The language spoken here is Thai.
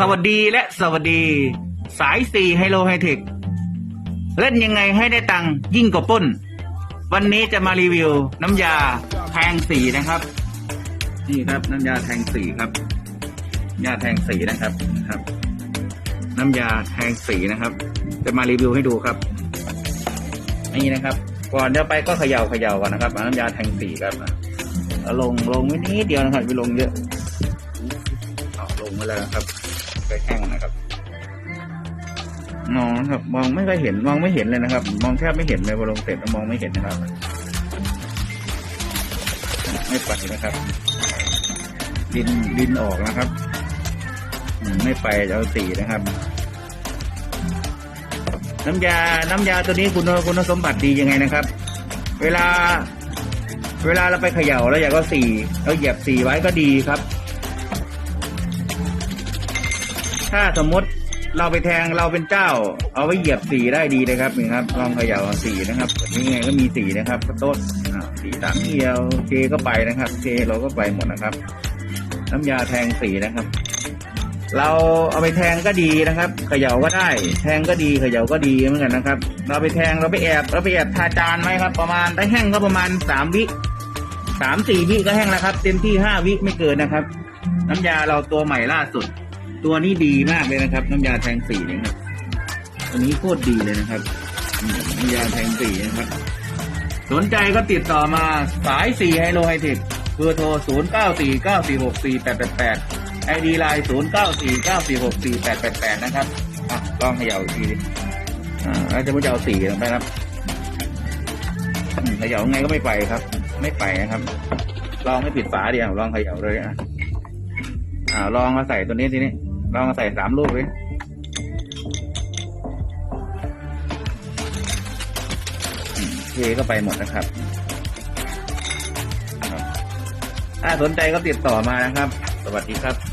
สวัสดีและสวัสดี สายสี่ไฮโลไฮเทคเล่นยังไงให้ได้ตังค์ยิ่งกว่าปล้น วันนี้จะมารีวิวน้ำยาแทงสีนะครับ นี่ครับน้ำยาแทงสีครับยาแทงสีนะครับครับ น้ำยาแทงสีนะครับ จะมารีวิวให้ดูครับ นี่นะครับ ก่อนจะไปก็เขย่าเขย่าก่อนนะครับน้ำยาแทงสีครับเอาลงลงไว้นิดเดียวนะครับไปลงเยอะเอาลงมาแล้วนะครับ ไปแห้งนะครับมองนะครับมองไม่ค่อยเห็นมองไม่เห็นเลยนะครับ มองแทบไม่เห็นเลยพอลงเสร็จแล้วมองไม่เห็นนะครับ ไม่ไปนะครับ ดินดินออกนะครับไม่ไปเอาสีนะครับ น้ำยา น้ำยาตัวนี้คุณคุณสมบัติดียังไงนะครับ เวลา เวลาเราไปเขย่าแล้วอยากก็สีเราเหยียบสีไว้ก็ดีครับ ถ้าสมมติเราไปแทงเราเป็นเจ้า เอาไว้เหยียบสีได้ดีเลยครับนี่ครับลองเขย่าสีนะครับนี้ไงก็มีสีนะครับก็ต้นสีสามเอียวเจก็ไปนะครับเจเราก็ไปหมดนะครับ น้ำยาแทงสีนะครับ เราเอาไปแทงก็ดีนะครับเขย่าก็ได้ แทงก็ดีเขย่าก็ดีเหมือนกันนะครับ เราไปแทงเราไปแอบเราไปแอบทาจานไว้ครับ ประมาณได้แห้งก็ประมาณสามวิสามสี่วิก็แห้งแล้วครับ เต็มที่ห้าวิไม่เกินนะครับ น้ำยาเราตัวใหม่ล่าสุด ตัวนี้ดีมากเลยนะครับ น้ำยาแทงสีนี่ครับตัวนี้โคตรดีเลยนะครับน้ำยาแทงสีนะครับ สนใจก็ติดต่อมาสายสี่ไฮโลไฮเทคเบอร์โทร 0 9 4 9 4 6 4 8 8 8ไอดีไลน์0 9 4 9 4 6 4 8 8 8 นะครับอะลองเขย่าอีกทีอ่าแล้วจะไม่จะเอาสีลงไปครับเขย่าไงก็ไม่ไปครับ ไม่ไปนะครับ ลองไม่ปิดฝาเดียวลองเขย่าเลยอะอ่าลองมาใส่ตัวนี้ทีนี้ ลองมาใส่สามลูกเลยเทก็ไปหมดนะครับ ถ้าสนใจก็ติดต่อมานะครับ สวัสดีครับ